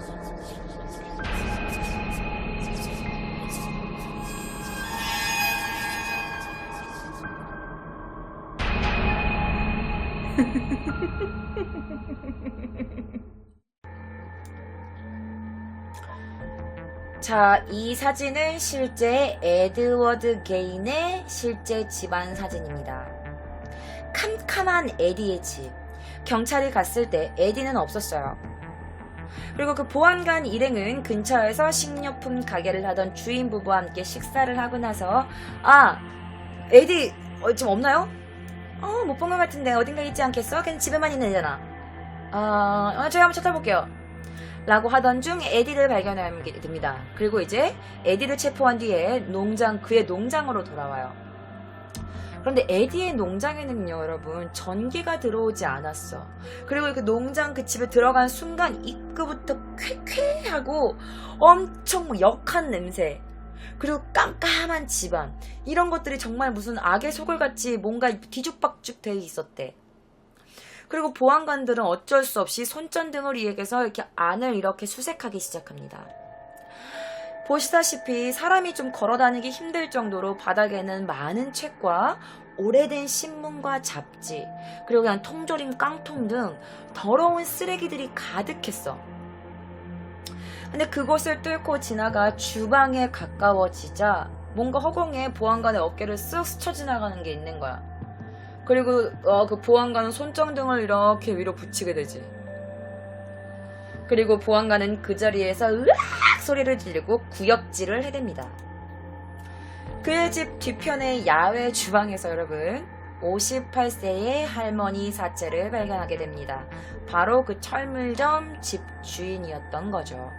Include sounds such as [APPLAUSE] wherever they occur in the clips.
[LAUGHS] 자, 이 사진은 실제 에드워드 게인의 실제 집안 사진입니다. 캄캄한 에디의 집. 경찰이 갔을 때 에디는 없었어요. 그리고 그 보안관 일행은 근처에서 식료품 가게를 하던 주인 부부와 함께 식사를 하고 나서 아, 에디 어, 지금 없나요? 어, 못 본 것 같은데 어딘가 있지 않겠어? 그냥 집에만 있는 애잖아. 어, 어, 저희 한번 찾아볼게요. 라고 하던 중 에디를 발견하게 됩니다. 그리고 이제 에디를 체포한 뒤에 농장, 그의 농장으로 돌아와요. 그런데 에디의 농장에는요, 여러분, 전기가 들어오지 않았어. 그리고 그 농장 그 집에 들어간 순간 입구부터 쾌쾌하고 엄청 뭐 역한 냄새. 그리고 깜깜한 집안. 이런 것들이 정말 무슨 악의 소굴같이 뭔가 뒤죽박죽 돼 있었대. 그리고 보안관들은 어쩔 수 없이 손전등을 이용해서 이렇게 안을 이렇게 수색하기 시작합니다. 보시다시피 사람이 좀 걸어 다니기 힘들 정도로 바닥에는 많은 책과 오래된 신문과 잡지, 그리고 그냥 통조림 깡통 등 더러운 쓰레기들이 가득했어. 근데 그곳을 뚫고 지나가 주방에 가까워지자 뭔가 허공에 보안관의 어깨를 쓱 스쳐 지나가는 게 있는 거야. 그리고 어, 그 보안관은 손전등을 이렇게 위로 붙이게 되지. 그리고 보안관은 그 자리에서 으악 소리를 지르고 구역질을 해댑니다. 그의 집 뒤편의 야외 주방에서 여러분 58세의 할머니 사체를 발견하게 됩니다. 바로 그 철물점 집 주인이었던 거죠.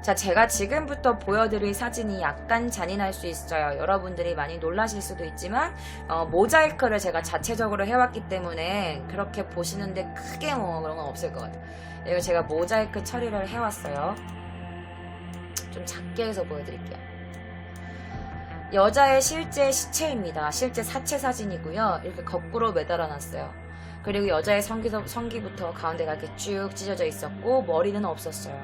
자, 제가 지금부터 보여드릴 사진이 약간 잔인할 수 있어요. 여러분들이 많이 놀라실 수도 있지만, 어, 모자이크를 제가 자체적으로 해왔기 때문에 그렇게 보시는데 크게 뭐 그런 건 없을 것 같아요. 이거 제가 모자이크 처리를 해왔어요. 좀 작게 해서 보여드릴게요. 여자의 실제 시체입니다. 실제 사체 사진이고요. 이렇게 거꾸로 매달아 놨어요. 그리고 여자의 성기, 성기부터 가운데가 이렇게 쭉 찢어져 있었고, 머리는 없었어요.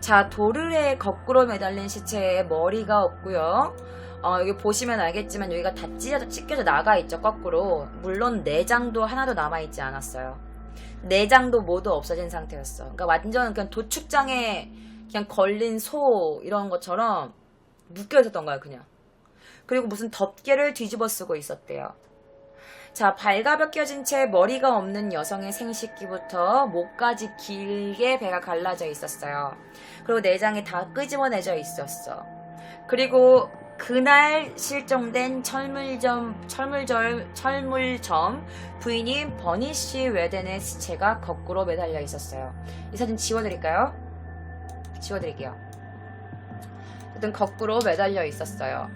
자, 도르래에 거꾸로 매달린 시체에 머리가 없고요. 어, 여기 보시면 알겠지만 여기가 다 찢어져, 찢겨져 나가 있죠, 거꾸로. 물론 내장도 하나도 남아 있지 않았어요. 내장도 모두 없어진 상태였어. 그러니까 완전 그냥 도축장에 그냥 걸린 소 이런 것처럼 묶여 있었던 거야, 그냥. 그리고 무슨 덮개를 뒤집어 쓰고 있었대요. 자, 발가벗겨진 채 머리가 없는 여성의 생식기부터 목까지 길게 배가 갈라져 있었어요. 그리고 내장이 다 끄집어내져 있었어. 그리고 그날 실종된 철물점, 철물점, 철물점 부인인 버니씨 웨덴의 시체가 거꾸로 매달려 있었어요. 이 사진 지워드릴까요? 지워드릴게요. 어쨌든 거꾸로 매달려 있었어요.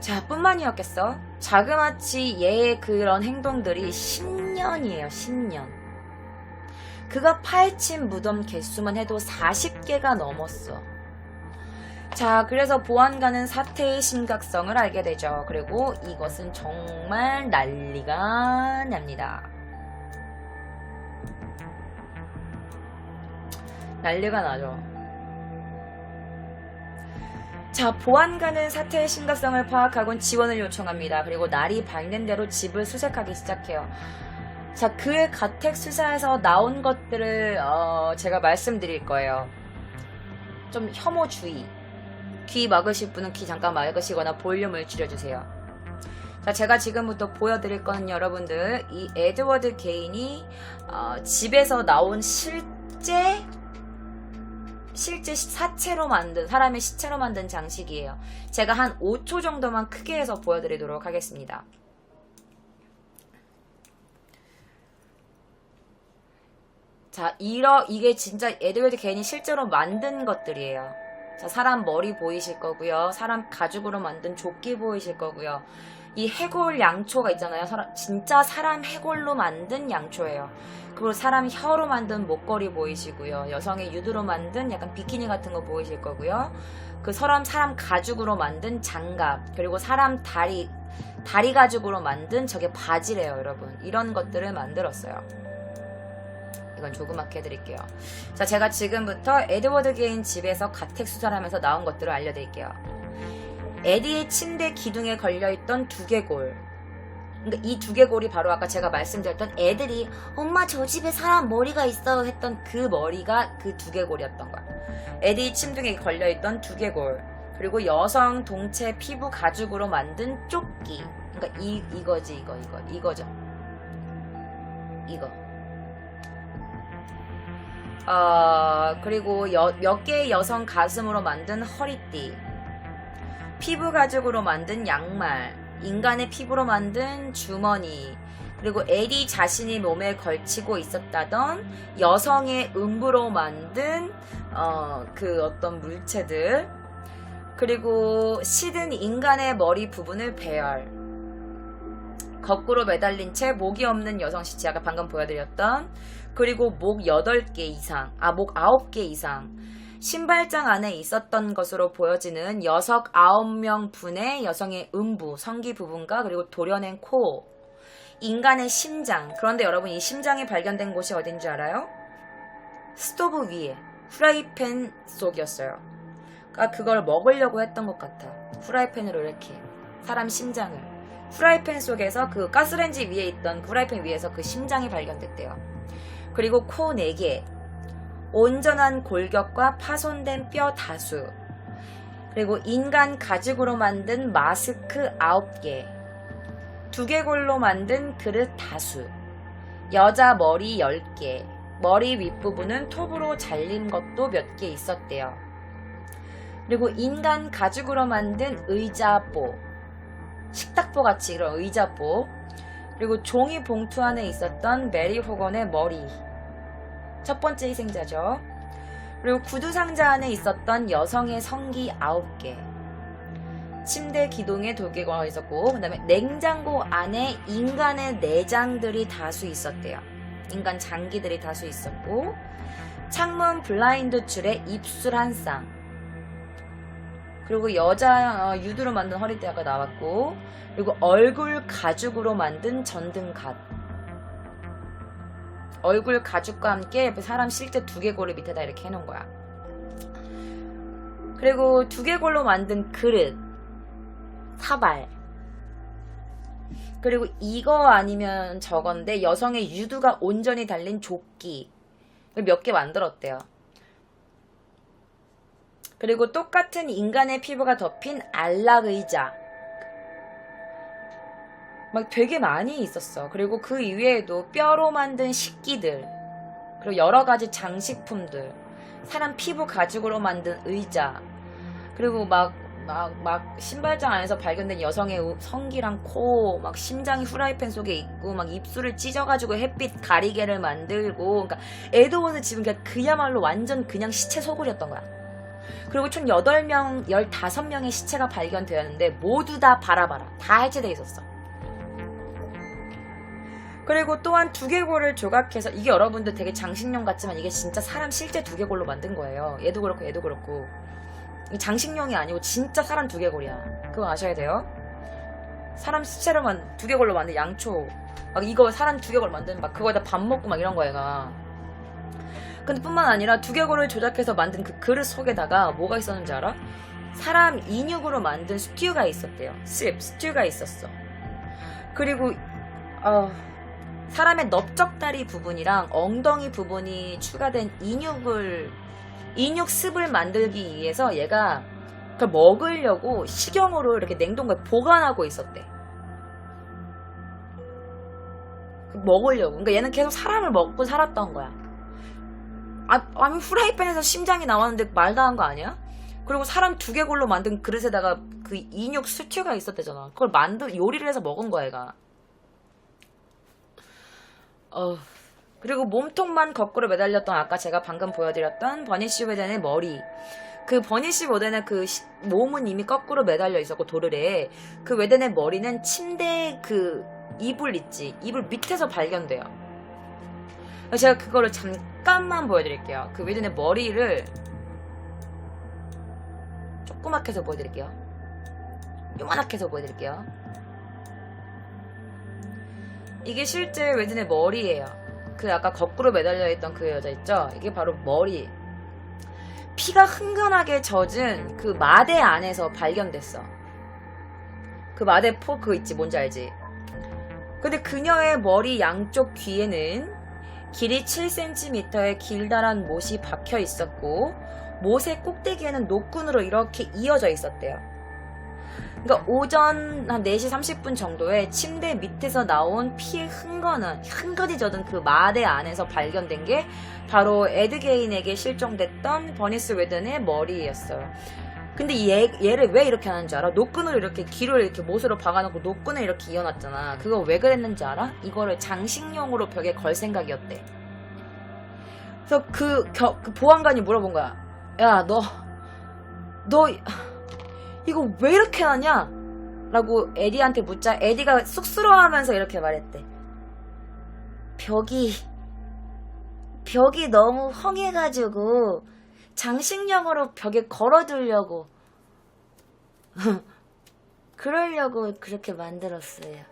자, 뿐만이었겠어. 자그마치 얘의 그런 행동들이 10년이에요, 10년. 그가 파헤친 무덤 개수만 해도 40개가 넘었어. 자, 그래서 보안관은 사태의 심각성을 알게 되죠. 그리고 이것은 정말 난리가 납니다. 난리가 나죠. 자, 보안관은 사태의 심각성을 파악하곤 지원을 요청합니다. 그리고 날이 밝는 대로 집을 수색하기 시작해요. 자, 그의 가택 수사에서 나온 것들을 어, 제가 말씀드릴 거예요. 좀 혐오 주의. 귀 막으실 분은 귀 잠깐 막으시거나 볼륨을 줄여주세요. 자, 제가 지금부터 보여드릴 거는 여러분들 이 에드워드 게인이 어, 집에서 나온 실제 실제 사체로 만든 사람의 시체로 만든 장식이에요. 제가 한 5초 정도만 크게 해서 보여드리도록 하겠습니다. 자, 이러 이게 진짜 에드워드 개인이 실제로 만든 것들이에요. 자, 사람 머리 보이실 거고요. 사람 가죽으로 만든 조끼 보이실 거고요. 이 해골 양초가 있잖아요. 사람, 진짜 사람 해골로 만든 양초예요. 그리고 사람 혀로 만든 목걸이 보이시고요. 여성의 유두로 만든 약간 비키니 같은 거 보이실 거고요. 그 사람 사람 가죽으로 만든 장갑 그리고 사람 다리 다리 가죽으로 만든 저게 바지래요, 여러분. 이런 것들을 만들었어요. 이건 조그맣게 해드릴게요. 자, 제가 지금부터 에드워드 게인 집에서 가택 수사를 하면서 나온 것들을 알려드릴게요. 에디의 침대 기둥에 걸려있던 두개골. 그러니까 이 두개골이 바로 아까 제가 말씀드렸던 애들이 엄마 저 집에 사람 머리가 있어 했던 그 머리가 그 두개골이었던 거야. 에디 침등에 걸려있던 두개골. 그리고 여성 동체 피부 가죽으로 만든 조끼. 그러니까 이 이거지 이거 이거 이거죠. 이거. 어, 그리고 몇 개의 여성 가슴으로 만든 허리띠. 피부 가죽으로 만든 양말. 인간의 피부로 만든 주머니. 그리고 에디 자신이 몸에 걸치고 있었다던 여성의 음부로 만든 어, 그 어떤 물체들. 그리고 시든 인간의 머리 부분을 배열. 거꾸로 매달린 채 목이 없는 여성 시체 아까 방금 보여드렸던 그리고 목 8개 이상 아 목 9개 이상 신발장 안에 있었던 것으로 보여지는 여성 9명 분의 여성의 음부 성기 부분과 그리고 도려낸 코 인간의 심장 그런데 여러분 이 심장이 발견된 곳이 어딘지 알아요? 스토브 위에 후라이팬 속이었어요 그러니까 그걸 먹으려고 했던 것 같아 후라이팬으로 이렇게 사람 심장을 후라이팬 속에서 그 가스레인지 위에 있던 그 후라이팬 위에서 그 심장이 발견됐대요. 그리고 코 4개, 온전한 골격과 파손된 뼈 다수, 그리고 인간 가죽으로 만든 마스크 9개, 두개골로 만든 그릇 다수, 여자 머리 10개, 머리 윗부분은 톱으로 잘린 것도 몇 개 있었대요. 그리고 인간 가죽으로 만든 의자보, 식탁보 같이 이런 의자보 그리고 종이 봉투 안에 있었던 메리 호건의 머리. 첫 번째 희생자죠. 그리고 구두 상자 안에 있었던 여성의 성기 9개. 침대 기둥에 돌개가 있었고 그 다음에 냉장고 안에 인간의 내장들이 다수 있었대요. 인간 장기들이 다수 있었고 창문 블라인드 줄에 입술 한 쌍 그리고 여자 어, 유두로 만든 허리띠가 나왔고 그리고 얼굴 가죽으로 만든 전등갓. 얼굴 가죽과 함께 사람 실제 두개골을 밑에다 이렇게 해놓은 거야. 그리고 두개골로 만든 그릇 사발. 그리고 이거 아니면 저건데 여성의 유두가 온전히 달린 조끼. 몇 개 만들었대요 그리고 똑같은 인간의 피부가 덮인 안락 의자. 막 되게 많이 있었어. 그리고 그 이외에도 뼈로 만든 식기들. 그리고 여러 가지 장식품들. 사람 피부 가죽으로 만든 의자. 그리고 막, 막, 막, 신발장 안에서 발견된 여성의 성기랑 코, 막 심장이 후라이팬 속에 있고, 막 입술을 찢어가지고 햇빛 가리개를 만들고, 그러니까 에드워드 집은 그냥 그야말로 완전 그냥 시체 소굴이었던 거야. 그리고 총 8명, 15명의 시체가 발견되었는데 모두 다 바라바라. 다 해체되어 있었어. 그리고 또한 두개골을 조각해서 이게 여러분들 되게 장식용 같지만 이게 진짜 사람 실제 두개골로 만든 거예요. 얘도 그렇고 얘도 그렇고. 장식용이 아니고 진짜 사람 두개골이야. 그거 아셔야 돼요. 사람 시체로만 두개골로 만든 양초. 막 이거 사람 두개골 만든 막 그거에다 밥 먹고 막 이런 거예요. 근데 뿐만 아니라 두개골을 조작해서 만든 그 그릇 속에다가 뭐가 있었는지 알아? 사람 인육으로 만든 스튜가 있었대요. 씹, 스튜가 있었어. 그리고 어, 사람의 넓적다리 부분이랑 엉덩이 부분이 추가된 인육을 인육 습을 만들기 위해서 얘가 그걸 먹으려고 식용으로 이렇게 냉동고에 보관하고 있었대. 먹으려고. 그러니까 얘는 계속 사람을 먹고 살았던 거야. 아, 아니 후라이팬에서 심장이 나왔는데 말도 한거 아니야? 그리고 사람 두개골로 만든 그릇에다가 그 인육 스튜가 있었대잖아. 그걸 만들 요리를 해서 먹은 거야, 얘가. 어. 그리고 몸통만 거꾸로 매달렸던 아까 제가 방금 보여드렸던 버니시 웨덴의 머리. 그 버니시 웨덴의 그 시, 몸은 이미 거꾸로 매달려 있었고 도르래. 그 웨덴의 머리는 침대 그 이불 있지. 이불 밑에서 발견돼요. 제가 그거를 잠깐만 보여드릴게요. 그 웨든의 머리를 조그맣게 해서 보여드릴게요. 요만하게 해서 보여드릴게요. 이게 실제 웨든의 머리예요. 그 아까 거꾸로 매달려 있던 그 여자 있죠? 이게 바로 머리. 피가 흥건하게 젖은 그 마대 안에서 발견됐어. 그 마대 포 그거 있지 뭔지 알지? 근데 그녀의 머리 양쪽 귀에는 길이 7cm의 길다란 못이 박혀 있었고 못의 꼭대기에는 노끈으로 이렇게 이어져 있었대요. 그러니까 오전 한 4시 30분 정도에 침대 밑에서 나온 피의 흥건한 흥건히 젖은 그 마대 안에서 발견된 게 바로 에드 게인에게 실종됐던 버니스 웨든의 머리였어요. 근데 이 얘, 얘를 왜 이렇게 하는 줄 알아? 노끈으로 이렇게 귀를 이렇게 못으로 박아놓고 노끈을 이렇게 이어놨잖아. 그거 왜 그랬는지 알아? 이거를 장식용으로 벽에 걸 생각이었대. 그래서 그, 겨- 그 보안관이 물어본 거야. 야, 너, 너, 이거 왜 이렇게 하냐? 라고 에디한테 묻자 에디가 쑥스러워하면서 이렇게 말했대. 벽이, 벽이 너무 헝해가지고 장식용으로 벽에 걸어두려고. [LAUGHS] 그러려고 그렇게 만들었어요.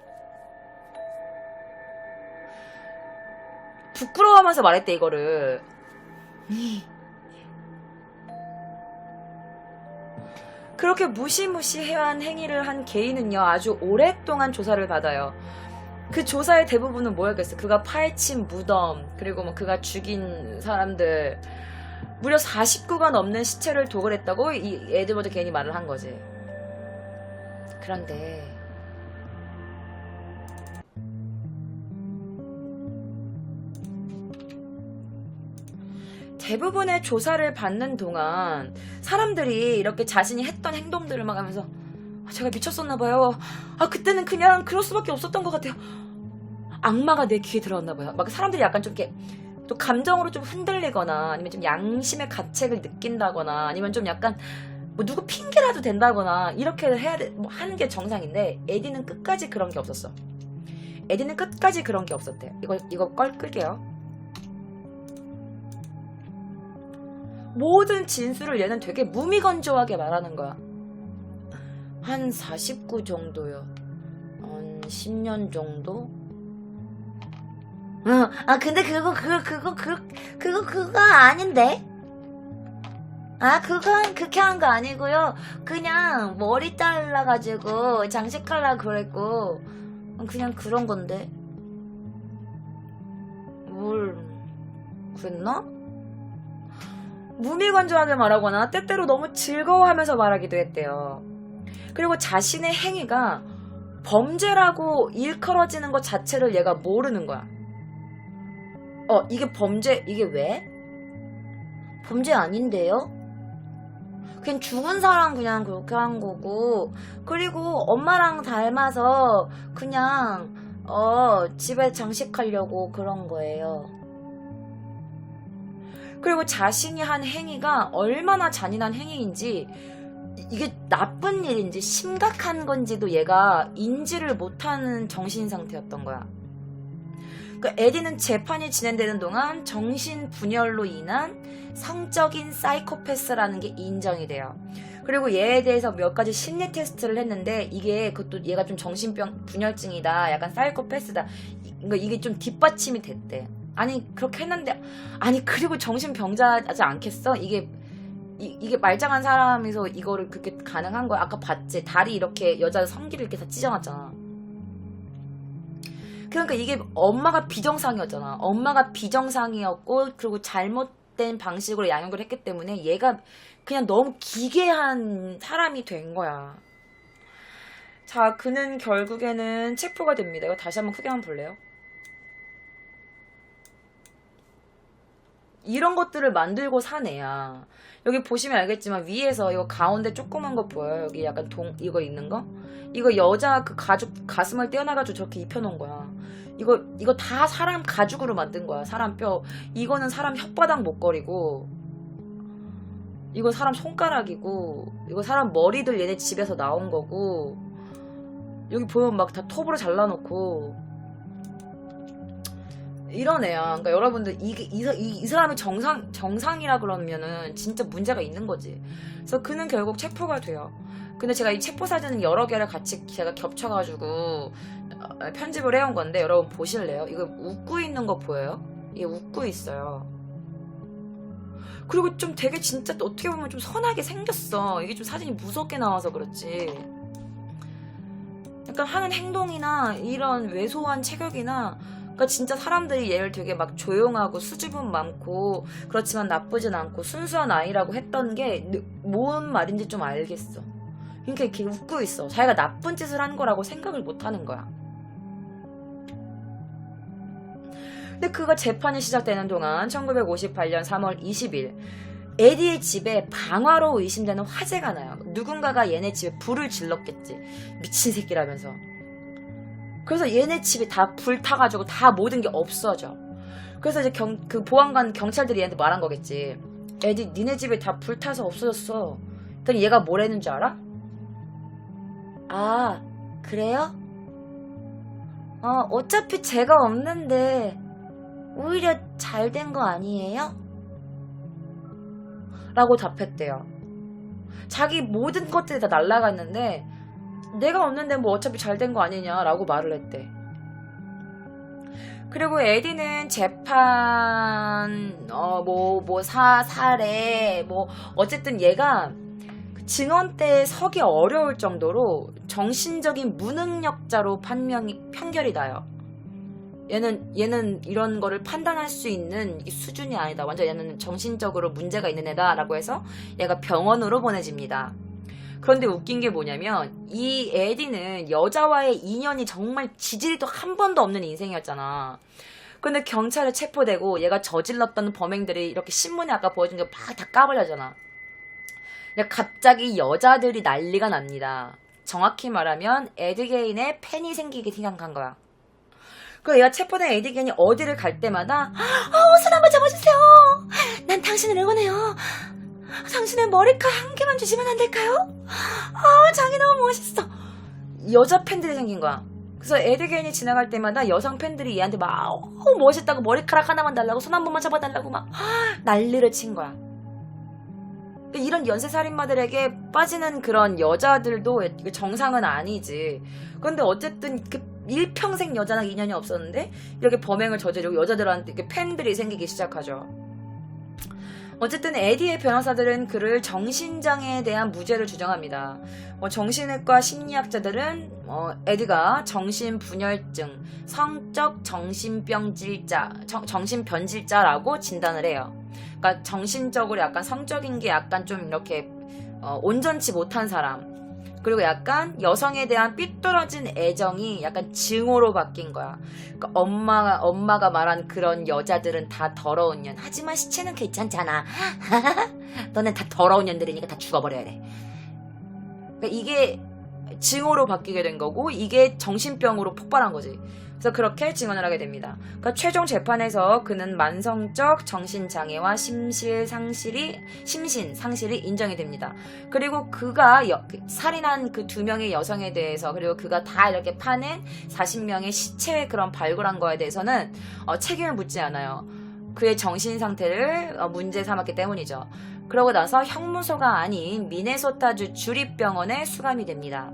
부끄러워하면서 말했대, 이거를. [LAUGHS] 그렇게 무시무시해한 행위를 한 개인은요, 아주 오랫동안 조사를 받아요. 그 조사의 대부분은 뭐였겠어? 그가 파헤친 무덤, 그리고 뭐 그가 죽인 사람들, 무려 49가 넘는 시체를 도굴했다고 이 에드워드 개인이 말을 한 거지. 그런데, 대부분의 조사를 받는 동안 사람들이 이렇게 자신이 했던 행동들을 막 하면서 아, 제가 미쳤었나 봐요. 아 그때는 그냥 그럴 수밖에 없었던 것 같아요. 악마가 내 귀에 들어왔나 봐요. 막 사람들이 약간 좀 이렇게 또 감정으로 좀 흔들리거나 아니면 좀 양심의 가책을 느낀다거나 아니면 좀 약간 뭐 누구 핑계라도 된다거나 이렇게 해야 돼, 뭐 하는 게 정상인데 에디는 끝까지 그런 게 없었어. 에디는 끝까지 그런 게 없었대. 이거 이거 껄 끌게요. 모든 진술을 얘는 되게 무미건조하게 말하는 거야. 한 49 정도요. 한 10년 정도? 응, 아, 근데 그거, 그거, 그거, 그거, 그거, 그거 아닌데? 아, 그건 그렇게 한 거 아니고요. 그냥 머리 잘라가지고 장식하려고 그랬고, 그냥 그런 건데. 뭘, 그랬나? 무미건조하게 말하거나 때때로 너무 즐거워하면서 말하기도 했대요. 그리고 자신의 행위가 범죄라고 일컬어지는 것 자체를 얘가 모르는 거야. 어, 이게 범죄, 이게 왜? 범죄 아닌데요? 그냥 죽은 사람 그냥 그렇게 한 거고, 그리고 엄마랑 닮아서 그냥, 어, 집에 장식하려고 그런 거예요. 그리고 자신이 한 행위가 얼마나 잔인한 행위인지 이게 나쁜 일인지 심각한 건지도 얘가 인지를 못하는 정신 상태였던 거야. 그 에디는 재판이 진행되는 동안 정신 분열로 인한 성적인 사이코패스라는 게 인정이 돼요. 그리고 얘에 대해서 몇 가지 심리 테스트를 했는데 이게 그것도 얘가 좀 정신병 분열증이다, 약간 사이코패스다. 이- 그러니까 이게 좀 뒷받침이 됐대. 아니 그렇게 했는데 아니 그리고 정신병자지 않겠어? 이게 이, 이게 말짱한 사람에서 이거를 그렇게 가능한 거야. 아까 봤지? 다리 이렇게 여자 성기를 이렇게 다 찢어놨잖아. 그러니까 이게 엄마가 비정상이었잖아. 엄마가 비정상이었고 그리고 잘못된 방식으로 양육을 했기 때문에 얘가 그냥 너무 기괴한 사람이 된 거야. 자, 그는 결국에는 체포가 됩니다. 이거 다시 한번 크게 한번 볼래요? 이런 것들을 만들고 산 애야. 여기 보시면 알겠지만 위에서 이거 가운데 조그만 거 보여요? 여기 약간 동 이거 있는 거? 이거 여자 그 가죽 가슴을 떼어나가지고 저렇게 입혀놓은 거야. 이거 이거 다 사람 가죽으로 만든 거야. 사람 뼈. 이거는 사람 혓바닥 목걸이고 이거 사람 손가락이고 이거 사람 머리들 얘네 집에서 나온 거고 여기 보면 막 다 톱으로 잘라놓고 이런 애야. 그러니까 여러분들 이게 이, 사- 이, 이 사람이 정상 정상이라 그러면은 진짜 문제가 있는 거지. 그래서 그는 결국 체포가 돼요. 근데 제가 이 체포 사진은 여러 개를 같이 제가 겹쳐가지고 어, 편집을 해온 건데 여러분 보실래요? 이거 웃고 있는 거 보여요? 이게 웃고 있어요. 그리고 좀 되게 진짜 또 어떻게 보면 좀 선하게 생겼어. 이게 좀 사진이 무섭게 나와서 그렇지. 약간 하는 행동이나 이런 왜소한 체격이나 그러니까 진짜 사람들이 얘를 되게 막 조용하고 수줍음 많고 그렇지만 나쁘진 않고 순수한 아이라고 했던 게 뭔 말인지 좀 알겠어. 그러니까 이렇게 웃고 있어. 자기가 나쁜 짓을 한 거라고 생각을 못 하는 거야. 근데 그가 재판이 시작되는 동안 1958년 3월 20일 에디의 집에 방화로 의심되는 화재가 나요. 누군가가 얘네 집에 불을 질렀겠지. 미친 새끼라면서. 그래서 얘네 집이 다 불타가지고 다 모든 게 없어져. 그래서 이제 경, 그 보안관 경찰들이 얘한테 말한 거겠지. 에디, 니네 집에 다 불타서 없어졌어. 그랬더니 얘가 뭘 했는 줄 알아? 아, 그래요? 어, 어차피 제가 없는데, 오히려 잘 된 거 아니에요? 라고 답했대요. 자기 모든 것들이 다 날라갔는데, 내가 없는데 뭐 어차피 잘 된 거 아니냐라고 말을 했대. 그리고 에디는 재판, 어, 뭐, 뭐, 사, 살해, 뭐, 어쨌든 얘가 그 증언 때 서기 어려울 정도로 정신적인 무능력자로 판명이, 판결이 나요. 얘는, 얘는 이런 거를 판단할 수 있는 이 수준이 아니다. 완전 얘는 정신적으로 문제가 있는 애다라고 해서 얘가 병원으로 보내집니다. 그런데 웃긴 게 뭐냐면 이 에디는 여자와의 인연이 정말 지질도 한 번도 없는 인생이었잖아. 근데 경찰에 체포되고 얘가 저질렀던 범행들이 이렇게 신문에 아까 보여준 게막다 까발려잖아. 갑자기 여자들이 난리가 납니다. 정확히 말하면 에드게인의 팬이 생기기 시작한 거야. 그 얘가 체포된 에드게인이 어디를 갈 때마다 어, 손 한번 잡아주세요. 난 당신을 응원해요. 당신의 머리카락 한 개만 주시면 안 될까요? 아, 자기 너무 멋있어. 여자 팬들이 생긴 거야. 그래서 에드게인이 지나갈 때마다 여성 팬들이 얘한테 막, 어, 멋있다고 머리카락 하나만 달라고 손 한 번만 잡아달라고 막 난리를 친 거야. 그러니까 이런 연쇄살인마들에게 빠지는 그런 여자들도 정상은 아니지. 그런데 어쨌든 그 일평생 여자랑 인연이 없었는데 이렇게 범행을 저지르고 여자들한테 이렇게 팬들이 생기기 시작하죠. 어쨌든 에디의 변호사들은 그를 정신장애에 대한 무죄를 주장합니다. 어, 정신외과 심리학자들은 어, 에디가 정신분열증, 성적 정신병질자, 정, 정신변질자라고 진단을 해요. 그러니까 정신적으로 약간 성적인 게 약간 좀 이렇게 어, 온전치 못한 사람. 그리고 약간 여성에 대한 삐뚤어진 애정이 약간 증오로 바뀐 거야. 그러니까 엄마가 엄마가 말한 그런 여자들은 다 더러운 년. 하지만 시체는 괜찮잖아. [LAUGHS] 너넨 다 더러운 년들이니까 다 죽어버려야 돼. 그러니까 이게 증오로 바뀌게 된 거고 이게 정신병으로 폭발한 거지. 그래서 그렇게 증언을 하게 됩니다. 그러니까 최종 재판에서 그는 만성적 정신 장애와 심실 상실이 심신 상실이 인정이 됩니다. 그리고 그가 여, 그 살인한 그 두 명의 여성에 대해서 그리고 그가 다 이렇게 파낸 40명의 시체 그런 발굴한 거에 대해서는 어, 책임을 묻지 않아요. 그의 정신 상태를 어, 문제 삼았기 때문이죠. 그러고 나서 형무소가 아닌 미네소타주 주립병원에 수감이 됩니다.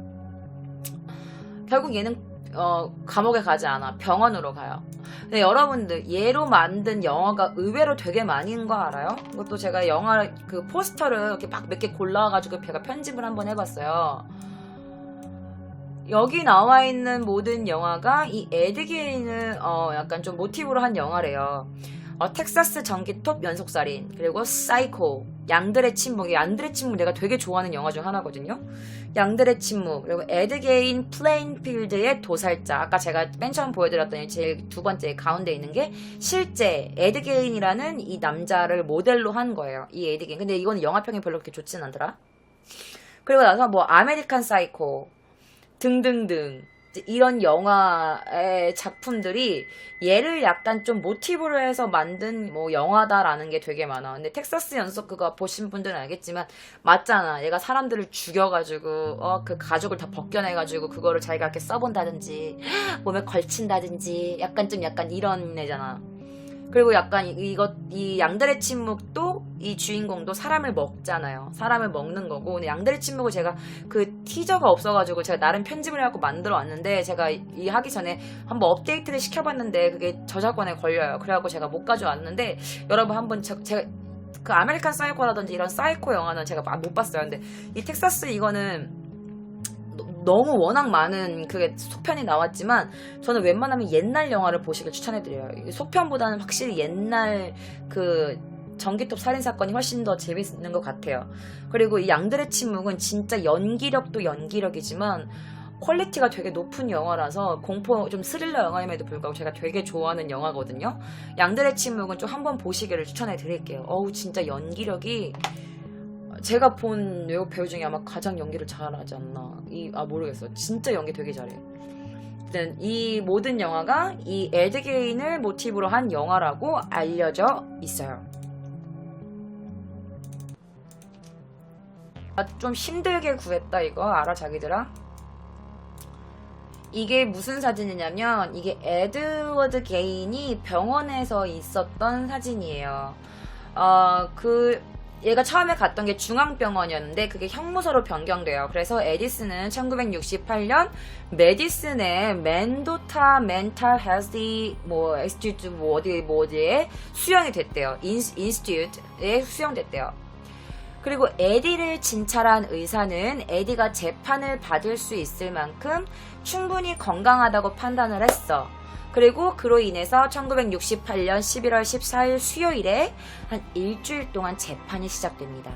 결국 얘는 어, 감옥에 가지 않아. 병원으로 가요. 근데 여러분들, 얘로 만든 영화가 의외로 되게 많은 거 알아요? 이것도 제가 영화, 그 포스터를 이렇게 막 몇 개 골라와가지고 제가 편집을 한번 해봤어요. 여기 나와 있는 모든 영화가 이 에드게인을 어, 약간 좀 모티브로 한 영화래요. 어, 텍사스 전기톱 연속살인 그리고 사이코 양들의 침묵. 양들의 침묵 내가 되게 좋아하는 영화 중 하나거든요. 양들의 침묵 그리고 에드게인 플레인필드의 도살자. 아까 제가 맨 처음 보여드렸던 제일 두 번째 가운데 있는 게 실제 에드게인이라는 이 남자를 모델로 한 거예요. 이 에드게인. 근데 이거는 영화평이 별로 그렇게 좋진 않더라. 그리고 나서 뭐 아메리칸 사이코 등등등 이런 영화의 작품들이 얘를 약간 좀 모티브로 해서 만든 뭐 영화다라는 게 되게 많아. 근데 텍사스 연속 그거 보신 분들은 알겠지만 맞잖아. 얘가 사람들을 죽여가지고 어 그 가죽을 다 벗겨내가지고 그거를 자기가 이렇게 써본다든지 [GASPS] 몸에 걸친다든지 약간 좀 약간 이런 애잖아. 그리고 약간 이것 이 양들의 침묵도 이 주인공도 사람을 먹잖아요. 사람을 먹는 거고 근데 양들의 침묵을 제가 그 티저가 없어가지고 제가 나름 편집을 해갖고 만들어 왔는데 제가 이 하기 전에 한번 업데이트를 시켜봤는데 그게 저작권에 걸려요. 그래갖고 제가 못 가져왔는데 여러분 한번 저- 제가 그 아메리칸 사이코라든지 이런 사이코 영화는 제가 못 봤어요. 근데 이 텍사스 이거는 너무 워낙 많은 그게 속편이 나왔지만 저는 웬만하면 옛날 영화를 보시길 추천해드려요. 이게 속편보다는 확실히 옛날 그 전기톱 살인 사건이 훨씬 더 재밌는 것 같아요. 그리고 이 양들의 침묵은 진짜 연기력도 연기력이지만 퀄리티가 되게 높은 영화라서 공포 좀 스릴러 영화임에도 불구하고 제가 되게 좋아하는 영화거든요. 양들의 침묵은 좀 한번 보시기를 추천해 드릴게요. 어우 진짜 연기력이 제가 본 외국 배우 중에 아마 가장 연기를 잘하지 않나. 이, 아, 모르겠어. 진짜 연기 되게 잘해. 어쨌든 이 모든 영화가 이 에드게인을 모티브로 한 영화라고 알려져 있어요. 아, 좀 힘들게 구했다, 이거. 알아, 자기들아? 이게 무슨 사진이냐면, 이게 에드워드 게인이 병원에서 있었던 사진이에요. 어, 그, 얘가 처음에 갔던 게 중앙병원이었는데 그게 형무소로 변경돼요. 그래서 에디슨은 1968년 메디슨의 멘도타 멘탈 헬스 뭐 인스티튜트 뭐 어디 뭐 어디에 수용이 됐대요. 인, 인스티튜트에 수용됐대요. 그리고 에디를 진찰한 의사는 에디가 재판을 받을 수 있을 만큼 충분히 건강하다고 판단을 했어. 그리고 그로 인해서 1968년 11월 14일 수요일에 한 일주일 동안 재판이 시작됩니다.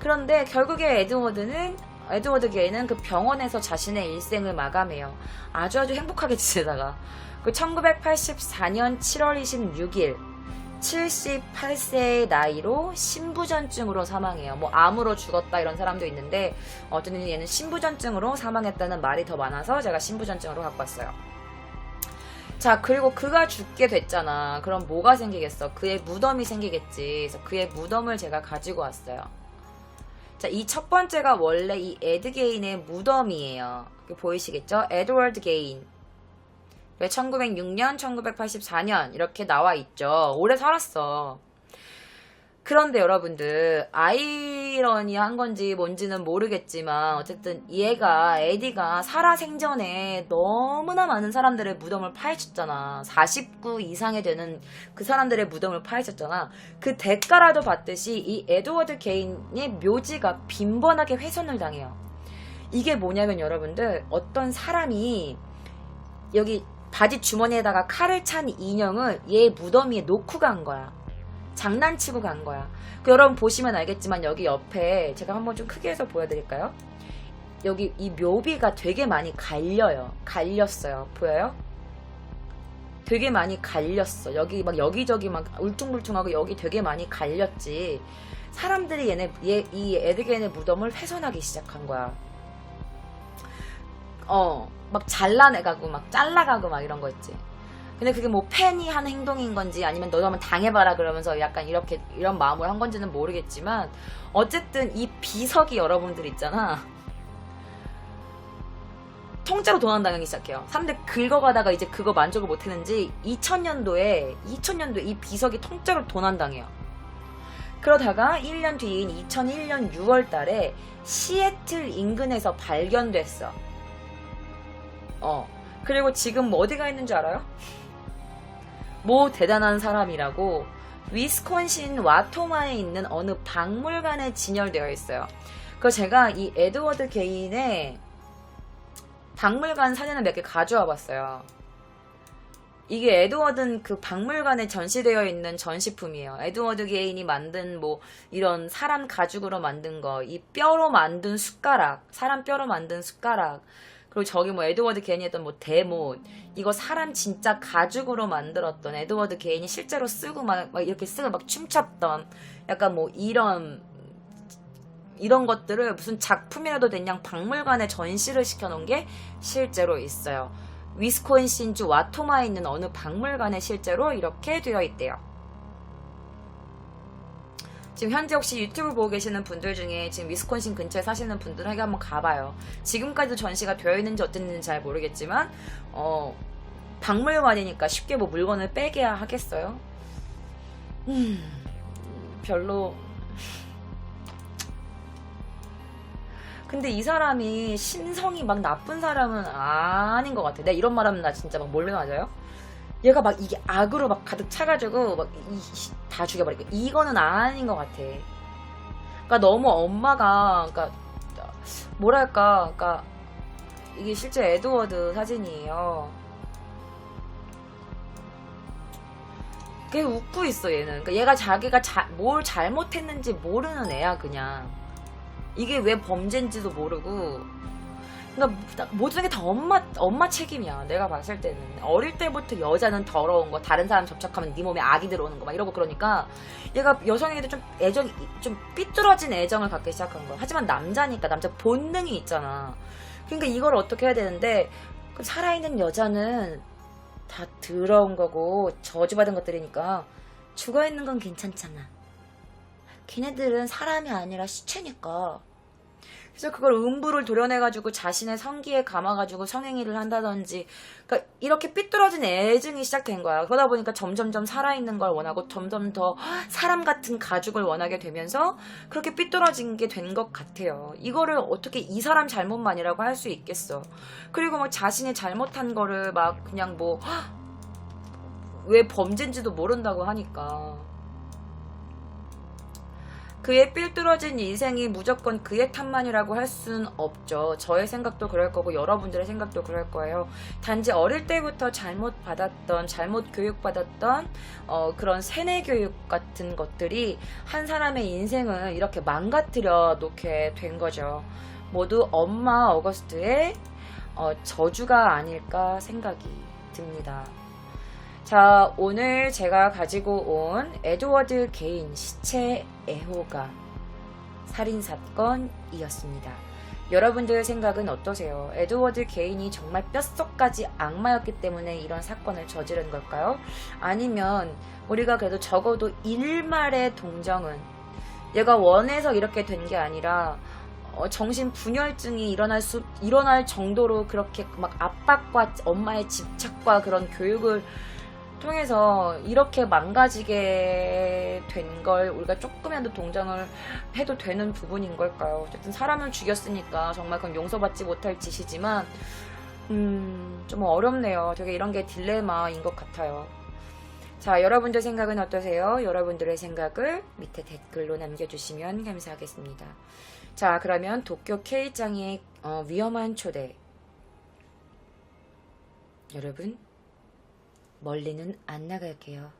그런데 결국에 에드워드는 에드워드 게이는 그 병원에서 자신의 일생을 마감해요. 아주 아주 행복하게 [LAUGHS] 지내다가 그 1984년 7월 26일 78세의 나이로 신부전증으로 사망해요. 뭐 암으로 죽었다 이런 사람도 있는데 어쨌든 얘는 신부전증으로 사망했다는 말이 더 많아서 제가 신부전증으로 갖고 왔어요. 자, 그리고 그가 죽게 됐잖아. 그럼 뭐가 생기겠어? 그의 무덤이 생기겠지. 그래서 그의 무덤을 제가 가지고 왔어요. 자, 이 첫 번째가 원래 이 에드 게인의 무덤이에요. 보이시겠죠? 에드워드 게인. 1906년, 1984년 이렇게 나와 있죠. 오래 살았어. 그런데 여러분들 아이 러니한 건지 뭔지는 모르겠지만 어쨌든 얘가 에디가 살아 생전에 너무나 많은 사람들의 무덤을 파헤쳤잖아. 49 이상이 되는 그 사람들의 무덤을 파헤쳤잖아. 그 대가라도 받듯이 이 에드워드 개인의 묘지가 빈번하게 훼손을 당해요. 이게 뭐냐면 여러분들 어떤 사람이 여기 바지 주머니에다가 칼을 찬 인형을 얘 무덤 위에 놓고 간 거야 장난치고 간 거야. 그 여러분 보시면 알겠지만 여기 옆에 제가 한번 좀 크게 해서 보여드릴까요? 여기 이 묘비가 되게 많이 갈려요. 갈렸어요. 보여요? 되게 많이 갈렸어. 여기 막 여기저기 막 울퉁불퉁하고 여기 되게 많이 갈렸지. 사람들이 얘네 얘, 이 에드겐의 무덤을 훼손하기 시작한 거야. 어, 막 잘라내가고 막 잘라가고 막 이런 거 있지. 근데 그게 뭐 팬이 한 행동인 건지 아니면 너도 한번 당해봐라 그러면서 약간 이렇게 이런 마음을 한 건지는 모르겠지만 어쨌든 이 비석이 여러분들 있잖아. 통째로 도난당하기 시작해요. 사람들 긁어가다가 이제 그거 만족을 못했는지 2000년도에 2000년도에 이 비석이 통째로 도난당해요. 그러다가 1년 뒤인 2001년 6월 달에 시애틀 인근에서 발견됐어. 어. 그리고 지금 뭐 어디 가 있는 줄 알아요? 뭐 대단한 사람이라고 위스콘신 와토마에 있는 어느 박물관에 진열되어 있어요. 그 제가 이 에드워드 개인의 박물관 사진을 몇 개 가져와 봤어요. 이게 에드워드는 그 박물관에 전시되어 있는 전시품이에요. 에드워드 게인이 만든 뭐 이런 사람 가죽으로 만든 거, 이 뼈로 만든 숟가락, 사람 뼈로 만든 숟가락, 그리고 저기 뭐 에드워드 게인이 했던 뭐 대못 이거 사람 진짜 가죽으로 만들었던 에드워드 게인이 실제로 쓰고 막, 막 이렇게 쓰고 막 춤췄던 약간 뭐 이런 이런 것들을 무슨 작품이라도 된 양 박물관에 전시를 시켜놓은 게 실제로 있어요. 위스콘신주 와토마에 있는 어느 박물관에 실제로 이렇게 되어 있대요. 지금 현재 혹시 유튜브 보고 계시는 분들 중에 지금 위스콘신 근처에 사시는 분들에게 한번 가봐요. 지금까지도 전시가 되어 있는지 어땠는지 잘 모르겠지만, 어, 박물관이니까 쉽게 뭐 물건을 빼게 하겠어요? 음, 별로 근데 이 사람이 심성이 막 나쁜 사람은 아닌 것 같아. 내가 이런 말 하면 나 진짜 막 몰래 맞아요? 얘가 막 이게 악으로 막 가득 차가지고 막 다 죽여버리고 이거는 아닌 것 같아. 그러니까 너무 엄마가 그러니까 뭐랄까 그러니까 이게 실제 에드워드 사진이에요. 걔 웃고 있어 얘는. 그러니까 얘가 자기가 자, 뭘 잘못했는지 모르는 애야 그냥. 이게 왜 범죄인지도 모르고. 그러니까 모든 게 다 엄마 엄마 책임이야. 내가 봤을 때는 어릴 때부터 여자는 더러운 거, 다른 사람 접촉하면 네 몸에 악이 들어오는 거 막 이러고 그러니까 얘가 여성에게도 좀 애정, 좀 삐뚤어진 애정을 갖기 시작한 거야. 하지만 남자니까 남자 본능이 있잖아. 그러니까 이걸 어떻게 해야 되는데 그 살아있는 여자는 다 더러운 거고 저주받은 것들이니까 죽어 있는 건 괜찮잖아. 걔네들은 사람이 아니라 시체니까. 그래서 그걸 음부를 도려내가지고 자신의 성기에 감아가지고 성행위를 한다든지, 그러니까 이렇게 삐뚤어진 애증이 시작된 거야. 그러다 보니까 점점점 살아있는 걸 원하고 점점 더 사람 같은 가죽을 원하게 되면서 그렇게 삐뚤어진 게 된 것 같아요. 이거를 어떻게 이 사람 잘못만이라고 할 수 있겠어. 그리고 막 자신이 잘못한 거를 막 그냥 뭐, 왜 범죄인지도 모른다고 하니까. 그의 삘뚫어진 인생이 무조건 그의 탓만이라고 할 수는 없죠. 저의 생각도 그럴 거고 여러분들의 생각도 그럴 거예요. 단지 어릴 때부터 잘못 받았던, 잘못 교육받았던 어, 그런 세뇌 교육 같은 것들이 한 사람의 인생을 이렇게 망가뜨려 놓게 된 거죠. 모두 엄마 어거스트의 어, 저주가 아닐까 생각이 듭니다. 자, 오늘 제가 가지고 온 에드워드 개인 시체 애호가 살인사건이었습니다. 여러분들 생각은 어떠세요? 에드워드 개인이 정말 뼛속까지 악마였기 때문에 이런 사건을 저지른 걸까요? 아니면 우리가 그래도 적어도 일말의 동정은 얘가 원해서 이렇게 된 게 아니라 어, 정신 분열증이 일어날 수 일어날 정도로 그렇게 막 압박과 엄마의 집착과 그런 교육을 통해서 이렇게 망가지게 된 걸 우리가 조금이라도 동정을 해도 되는 부분인 걸까요? 어쨌든 사람을 죽였으니까 정말 그건 용서받지 못할 짓이지만 음, 좀 어렵네요. 되게 이런 게 딜레마인 것 같아요. 자, 여러분들 생각은 어떠세요? 여러분들의 생각을 밑에 댓글로 남겨주시면 감사하겠습니다. 자, 그러면 도쿄 K장의 어, 위험한 초대. 여러분, 멀리는 안 나갈게요.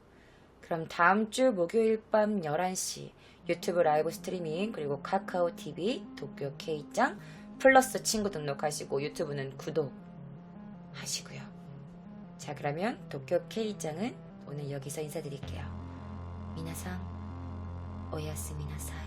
그럼 다음 주 목요일 밤 11시 유튜브 라이브 스트리밍 그리고 카카오 TV 도쿄 K짱 플러스 친구 등록하시고 유튜브는 구독 하시고요. 자 그러면 도쿄 K짱은 오늘 여기서 인사드릴게요. 미나상 오야스미나사이